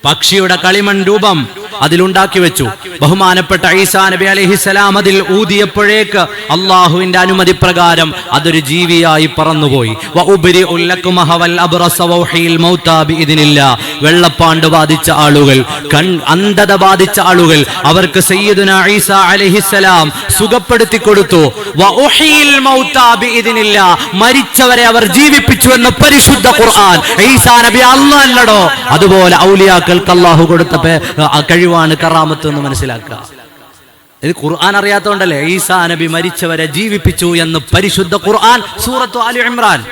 പക്ഷിയുടെ കളിമൺ രൂപം അതിലുണ്ടാക്കി വെച്ചു. ബഹുമാനപ്പെട്ട ഐസാ നബി അലൈഹിസ്സലാം അതിൽ ഊതിയപ്പോഴേക്ക് അള്ളാഹുവിന്റെ അനുമതി പ്രകാരം അതൊരു ജീവിയായി പറന്നുപോയി. വെള്ളപ്പാണ്ട് ബാധിച്ച ആളുകൾ കൺ അന്ധത ബാധിച്ച ആളുകൾ അവർക്ക് സയ്യിദുന ഈസ അലൈഹിസ്സലാം സുഖപ്പെടുത്തി കൊടുത്തു. മരിച്ചവരെ അവർ ജീവിപ്പിച്ചു എന്ന് പരിശുദ്ധ ഖുർആൻ. ഈസാ നബി അല്ലാഹ് അതുപോലെ ഔലിയാക്കൾക്ക് അള്ളാഹു കൊടുത്ത കഴിവാണ് കറാമത്ത് എന്ന് മനസ്സിലാക്കുക. ഇത് ഖുർആൻ അറിയാത്തതുകൊണ്ടല്ലേ ഈസാ നബി മരിച്ചവരെ ജീവിപ്പിച്ചു എന്ന് പരിശുദ്ധ ഖുർആൻ സൂറത്തു അലി ഇമ്രാൻ.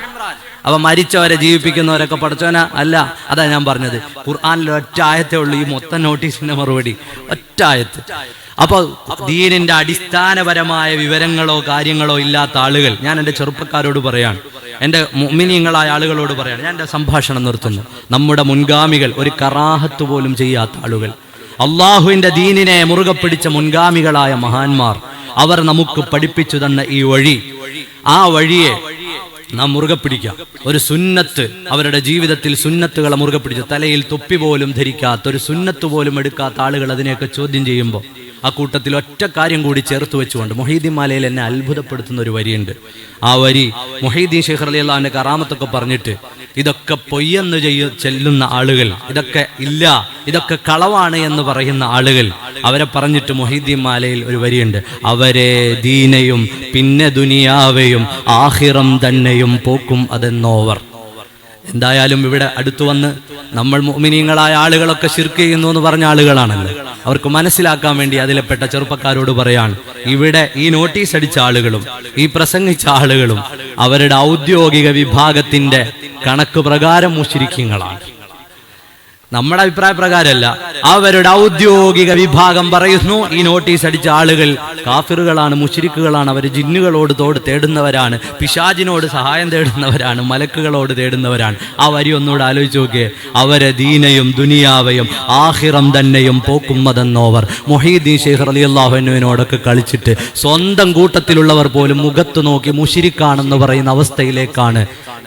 അവ മരിച്ചവരെ ജീവിപ്പിക്കുന്നവരൊക്കെ പഠിച്ചവന? അല്ല അതാ ഞാൻ പറഞ്ഞത്. ഖുർആാനിൽ ഒറ്റ ആയത്തേ ഉള്ളൂ ഈ മൊത്തം നോട്ടീസിന്റെ മറുപടി. ഒറ്റ ആയത്ത്. അപ്പൊ ദീനിന്റെ അടിസ്ഥാനപരമായ വിവരങ്ങളോ കാര്യങ്ങളോ ഇല്ലാത്ത ആളുകൾ ഞാൻ എന്റെ ചെറുപ്പക്കാരോട് പറയാണ്. എന്റെ മുഅ്മിനീങ്ങളായ ആളുകളോട് പറയാണ്. ഞാൻ എന്റെ സംഭാഷണം നിർത്തുന്നു. നമ്മുടെ മുൻഗാമികൾ ഒരു കറാഹത്ത് പോലും ചെയ്യാത്ത ആളുകൾ. അള്ളാഹുവിന്റെ ദീനിനെ മുറുകെ പിടിച്ച മുൻഗാമികളായ മഹാന്മാർ അവർ നമുക്ക് പഠിപ്പിച്ചു തന്ന ഈ വഴി. ആ വഴിയെ നാം മുറുകെ പിടിക്കാം. ഒരു സുന്നത്ത് അവരുടെ ജീവിതത്തിൽ സുന്നത്തുകളെ മുറുകെ പിടിച്ചു തലയിൽ തൊപ്പി പോലും ധരിക്കാത്ത ഒരു സുന്നത്ത് പോലും എടുക്കാത്ത ആളുകൾ അതിനെയൊക്കെ ചോദ്യം ചെയ്യുമ്പോൾ ആ കൂട്ടത്തിൽ ഒറ്റ കാര്യം കൂടി ചേർത്ത് വെച്ചുകൊണ്ട് മൊഹീദ്ദീൻ മാലയിൽ എന്നെ അത്ഭുതപ്പെടുത്തുന്ന ഒരു വരിയുണ്ട്. ആ വരി മൊഹീദ്ദീൻ ഷെയ്ഖ് അലി അള്ളാഹിന്റെ കറാമത്തൊക്കെ പറഞ്ഞിട്ട് ഇതൊക്കെ പൊയ്യെന്ന് ചെയ്യ ചെല്ലുന്ന ആളുകൾ. ഇതൊക്കെ ഇല്ല ഇതൊക്കെ കളവാണ് എന്ന് പറയുന്ന ആളുകൾ. അവരെ പറഞ്ഞിട്ട് മൊഹീദ്ദീൻ മാലയിൽ ഒരു വരിയുണ്ട്. അവരെ ദീനയും പിന്നെ ദുനിയാവയും ആഹിറം തന്നെയും പോക്കും അതെന്നോവർ. എന്തായാലും ഇവിടെ അടുത്തു വന്ന് നമ്മൾ മുഅ്മിനീങ്ങളായ ആളുകളൊക്കെ ശിർക്ക് ചെയ്യുന്നു എന്ന് പറഞ്ഞ ആളുകളാണല്ലോ. അവർക്ക് മനസ്സിലാക്കാൻ വേണ്ടി അതിലെപ്പെട്ട ചെറുപ്പക്കാരോട് പറയാണ് ഇവിടെ ഈ നോട്ടീസ് അടിച്ച ആളുകളും ഈ പ്രസംഗിച്ച ആളുകളും അവരുടെ ഔദ്യോഗിക വിഭാഗത്തിന്റെ കണക്ക് പ്രകാരം മുഷിരിക്കങ്ങളാണ് നമ്മുടെ അഭിപ്രായ പ്രകാരമല്ല. അവരുടെ ഔദ്യോഗിക വിഭാഗം പറയുന്നു ഈ നോട്ടീസ് അടിച്ച ആളുകൾ കാഫിറുകളാണ് മുഷിരിക്കുകളാണ് അവർ ജിന്നുകളോട് തോട് തേടുന്നവരാണ് പിശാജിനോട് സഹായം തേടുന്നവരാണ് മലക്കുകളോട് തേടുന്നവരാണ്. ആ വരി ഒന്നുകൂടെ ആലോചിച്ച് നോക്കിയേ. അവരെ ദീനയും ദുനിയാവയും ആഹിറം തന്നെയും പോക്കുമ്മതെന്നോവർ മൊഹീദ്ദീൻ ഷെയ്ഖ് അലി അള്ളാഹുവിനോടൊക്കെ കളിച്ചിട്ട് സ്വന്തം കൂട്ടത്തിലുള്ളവർ പോലും മുഖത്ത് നോക്കി മുഷിരിക്കാണെന്ന് പറയുന്ന അവസ്ഥയിലേക്കാണ്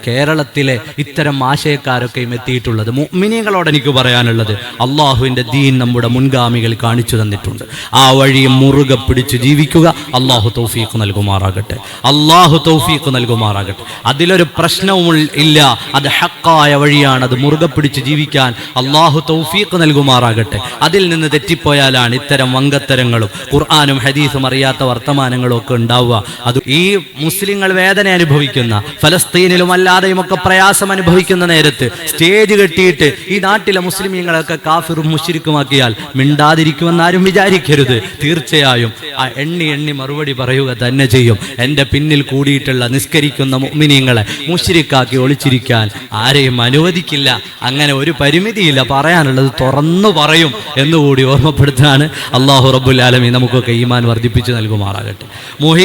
കേരളത്തിലെ ഇത്തരം ആശയക്കാരൊക്കെയും എത്തിയിട്ടുള്ളത് മുഅ്മിനീങ്ങളോട് എനിക്ക് പറയാനുള്ളത് അള്ളാഹുവിന്റെ ദീൻ നമ്മുടെ മുൻഗാമികൾ കാണിച്ചു തന്നിട്ടുണ്ട്. ആ വഴി മുറുകെ പിടിച്ച് ജീവിക്കുക അള്ളാഹു തൗഫീഖ് നൽകുമാറാകട്ടെ. അള്ളാഹു തൗഫീഖ് നൽകുമാറാകട്ടെ. അതിലൊരു പ്രശ്നവും ഇല്ല. അത് ഹക്കായ വഴിയാണ്. അത് മുറുകെ പിടിച്ച് ജീവിക്കാൻ അള്ളാഹു തൗഫീഖ് നൽകുമാറാകട്ടെ. അതിൽ നിന്ന് തെറ്റിപ്പോയാലാണ് ഇത്തരം വങ്കത്തരങ്ങളും ഖുർആാനും ഹദീസും അറിയാത്ത വർത്തമാനങ്ങളും ഒക്കെ ഉണ്ടാവുക. അത് ഈ മുസ്ലിങ്ങൾ വേദന അനുഭവിക്കുന്ന ഫലസ്തീനിലും അല്ലാതെയും ഒക്കെ പ്രയാസം അനുഭവിക്കുന്ന നേരത്ത് സ്റ്റേജ് കെട്ടിയിട്ട് ഈ നാട്ടിലെ മുസ്ലിമീങ്ങളൊക്കെ കാഫിറും മുഷിരിക്കുമാക്കിയാൽ മിണ്ടാതിരിക്കുമെന്ന് ആരും വിചാരിക്കരുത്. തീർച്ചയായും ആ എണ്ണി എണ്ണി മറുപടി പറയുക തന്നെ ചെയ്യും. എന്റെ പിന്നിൽ കൂടിയിട്ടുള്ള നിസ്കരിക്കുന്ന മുഅ്മിനീങ്ങളെ മുഷിരിക്കാക്കി ഒളിച്ചിരിക്കാൻ ആരെയും അനുവദിക്കില്ല. അങ്ങനെ ഒരു പരിമിതിയില്ല. പറയാനുള്ളത് തുറന്നു പറയും എന്നുകൂടി ഓർമ്മപ്പെടുത്താണ് അള്ളാഹു റബ്ബുൽ ആലമി നമുക്കൊക്കെ ഈമാൻ വർദ്ധിപ്പിച്ച് നൽകുമാറാകട്ടെ. മുഹി